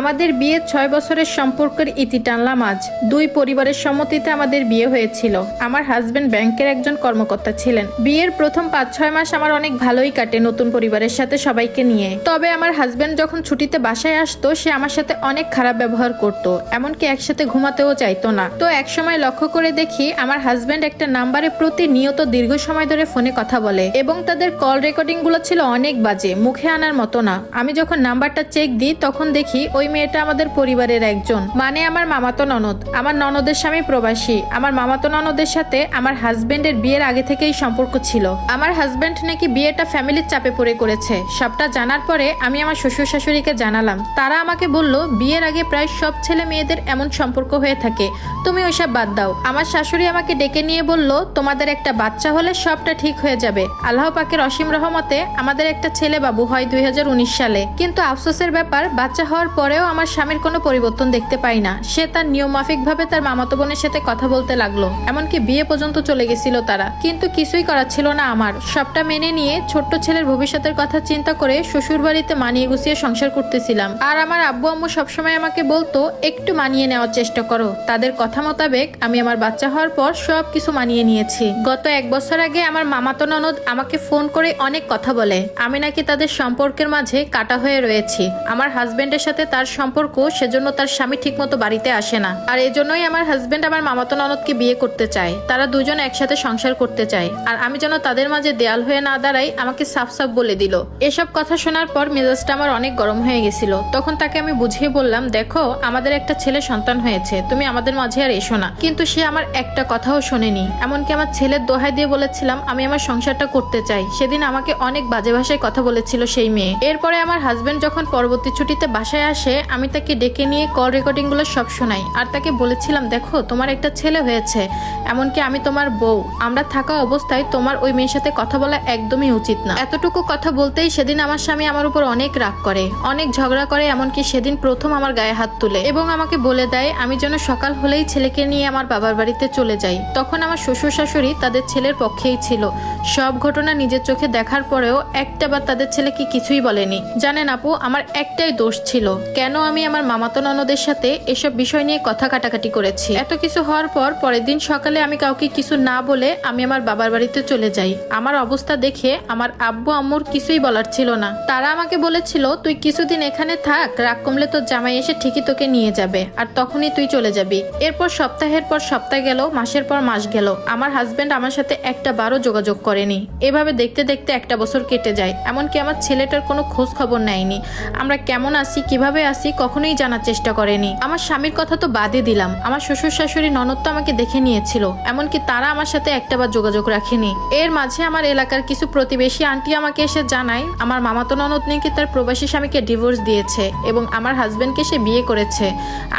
আমাদের বিয়ে ছয় বছরের সম্পর্কের ইতি টানলাম আজ। দুই পরিবারের সম্মতিতে আমাদের বিয়ে হয়েছিল। আমার হাজবেন্ড ব্যাংকের একজন কর্মকর্তা ছিলেন। বিয়ের প্রথম পাঁচ, ছয় মাস আমার অনেক ভালোই কাটে নতুন পরিবারের সাথে সবাইকে নিয়ে। তবে আমার হাজবেন্ড যখন ছুটিতে বাসায় আসতো, সে আমার সাথে অনেক খারাপ ব্যবহার করত, এমনকি একসাথে ঘুমাতেও চাইতো না। তো এক সময় লক্ষ্য করে দেখি, আমার হাজবেন্ড একটা নাম্বারে প্রতিনিয়ত দীর্ঘ সময় ধরে ফোনে কথা বলে এবং তাদের কল রেকর্ডিংগুলো ছিল অনেক বাজে, মুখে আনার মতো না। আমি যখন নাম্বারটা চেক দিই, তখন দেখি ওই মেয়েটা আমাদের পরিবারের একজন। মানে আমার মামাতো ননদ। আমার ননদের স্বামী প্রবাসী। আমার মামাতো ননদের সাথে আমার হাজবেন্ডের বিয়ের আগে থেকেই সম্পর্ক ছিল। আমার হাজবেন্ড নাকি বিয়েটা ফ্যামিলির চাপে পড়ে করেছে। সবটা জানার পরে আমি আমার শ্বশুর শাশুড়িকে জানালাম। তারা আমাকে বলল, বিয়ের আগে প্রায় সব ছেলে মেয়েদের এমন সম্পর্ক হয়ে থাকে। তুমি ওইসব বাদ দাও। আমার শাশুড়ি আমাকে ডেকে নিয়ে বলল, তোমাদের একটা বাচ্চা হলে সবটা ঠিক হয়ে যাবে। আল্লাহ পাকের অসীম রহমতে আমাদের একটা ছেলে বাবু হয় দুই হাজার উনিশ সালে। কিন্তু আফসোসের ব্যাপার, বাচ্চা হওয়ার পরেও আমার স্বামীর কোনো পরিবর্তন দেখতে পাই না। সে তার নিয়মমাফিক ভাবে তার মামাতো বোনের সাথে কথা বলতে লাগল। এমনকি বিয়ে পর্যন্ত চলে গেছিল তারা। কিন্তু কিছুই করার ছিল না আমার। সবটা মেনে নিয়ে ছোট্ট ছেলের ভবিষ্যতের কথা চিন্তা করে শ্বশুর বাড়িতে মানিয়ে গুছিয়ে সংসার করতেছিলাম। আর আমার আব্বু আম্মু সবসময় আমাকে বলতো, একটু মানিয়ে নেওয়ার চেষ্টা করো। তাদের কথা মোতাবেক আমি আমার বাচ্চা হওয়ার পর সব কিছু মানিয়ে নিয়েছি। গত এক বছর আগে আমার মামাতো ননদ আমাকে ফোন করে অনেক কথা বলে। আমি নাকি তাদের সম্পর্কের মাঝে কাটা হয়ে রয়েছি। আমার হাজবেন্ডের সাথে তার সম্পর্ক, সেজন্য তার স্বামী ঠিকমতো বাড়িতে আসে না। আর এজন্যই আমার হাজবেন্ড আমার মামাতো ননদকে বিয়ে করতে চায়। তারা দুজন একসাথে সংসার করতে চায়। আর আমি যেন তাদের মাঝে দেয়াল হয়ে না দাঁড়াই, আমাকে সাফ সাফ বলে দিল। এসব কথা শোনার পর মেজাজটা আমার অনেক গরম হয়ে গেছিল। তখন তাকে আমি বুঝিয়ে বললাম, দেখো, আমাদের একটা ছেলে সন্তান হয়েছে। তুমি আমাদের মাঝে আর এসো না। কিন্তু সে আমার একটা কথাও শোনেনি। এমনকি আমার ছেলের দোহাই দিয়ে বলেছিলাম, আমি আমার সংসারটা করতে চাই। সেদিন আমাকে অনেক বাজে ভাষায় কথা বলেছিল সেই মেয়ে। এরপরে আমার হাজবেন্ড যখন পরবর্তী ছুটিতে বাসায় আসে আমি তাকে ডেকে নিয়ে কল রেকর্ডিংগুলো সব শোনাই। আর তাকে বলেছিলাম, দেখো, তোমার একটা ছেলে হয়েছে। এমনকি আমি তোমার বউ। আমরা থাকা অবস্থায় তোমার ওই মেয়ের সাথে কথা বলা একদমই উচিত না। এতটুকু কথা বলতেই সেদিন আমার স্বামী আমার উপর অনেক রাগ করে, অনেক ঝগড়া করে, এমনকি সেদিন প্রথম আমার গায়ে হাত তুলে এবং আমাকে বলে দেয়, আমি যেন সকাল হলেই ছেলেকে নিয়ে আমার বাবার বাড়িতে চলে যাই। তখন আমার শ্বশুর শাশুড়ি তাদের ছেলের পক্ষেই ছিল। সব ঘটনা নিজের চোখে দেখার পরেও একটা বার তাদের ছেলে কি কিছুই বলেনি। জানেন আপু, আমার একটাই দোষ ছিল। কেন আমি আমার মামাতো ননদের সাথে এসব বিষয় নিয়ে কথা কাটাকাটি করেছি? এত কিছু হওয়ার পর পরের দিন সকালে আমি কাউকে কিছু না বলে আমি আমার বাবার বাড়িতে চলে যাই। আমার অবস্থা দেখে আমার আব্বু আম্মুর কিছুই বলার ছিল না। তারা আমাকে বলেছিল, তুই কিছুদিন এখানে থাক, রাগ কমলে তোর জামাই এসে ঠিকই তোকে নিয়ে যাবে, আর তখনই তুই চলে যাবি। এরপর সপ্তাহের পর সপ্তাহ গেল, মাসের পর মাস গেল। আমার হাজবেন্ড আমার সাথে একটা বারও যোগাযোগ করেনি। এভাবে দেখতে দেখতে একটা বছর কেটে যায়, এমনকি আমার ছেলেটার কোনো খোঁজ খবর নেয়নি। আমরা কেমন আছি, কীভাবে আছি কখনোই জানার চেষ্টা করেনি। আমার স্বামীর কথা তো বাদে দিলাম। আমার শ্বশুর শাশুড়ি ননদ তো আমাকে দেখে নিয়েছিল। এমনকি তারা আমার সাথে একটাবার যোগাযোগ রাখেনি। এর মাঝে আমার এলাকার কিছু প্রতিবেশী আন্টি আমাকে এসে জানায়, আমার মামাতো ননদ নাকি তার প্রবাসী স্বামীকে ডিভোর্স দিয়েছে এবং আমার হাজবেন্ডকে সে বিয়ে করেছে।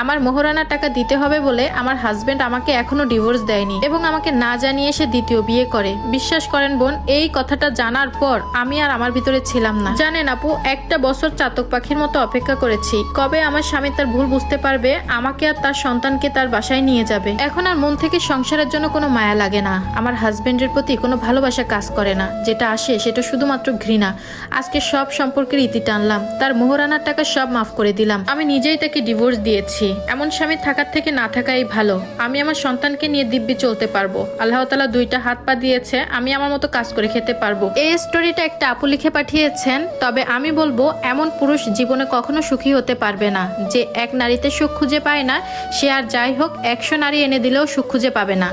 আমার মোহরানা টাকা দিতে হবে বলে আমার হাজবেন্ড আমাকে এখনও ডিভোর্স দেয়নি এবং আমাকে না জানিয়ে সে দ্বিতীয় বিয়ে করে। বিশ্বাস করেন বোন, এই কথাটা জানার পর আমি আর আমার ভিতরে ছিলাম না। জানেন আপু, একটা বছর চাতক পাখির মতো অপেক্ষা করেছি। কবে আমার স্বামী তার ভুল বুঝতে পারবে, আমাকে আর তার সন্তানকে তার বাসায় নিয়ে যাবে। এখন আর মন থেকে সংসারের জন্য কোনো মায়া লাগে না। আমার হাজবেন্ডের প্রতি কোনো ভালোবাসা কাজ করে না। যেটা আসে, সেটা শুধুমাত্র ঘৃণা। আজকে সব সম্পর্কের ইতি টানলাম। তার মোহরানার টাকা সব মাফ করে দিলাম। আমি নিজেই তাকে ডিভোর্স দিয়েছি। এমন স্বামী থাকার থেকে না থাকাই ভালো। আমি আমার সন্তানকে নিয়ে দিব্যি চলতে পারব। আল্লাহ তালা দুইটা হাত পা দিয়েছে। আমি আমার মতো কাজ করে খেতে পারব। এই স্টোরিটা একটা আপু লিখে পাঠিয়েছেন। তবে আমি বলব, এমন পুরুষ জীবনে কখনো সুখী হতে পারবে না। যে এক নারীতে সুখ খুঁজে পায় না, সে আর যাই হোক, একশো নারী এনে দিলেও সুখ খুঁজে পাবে না।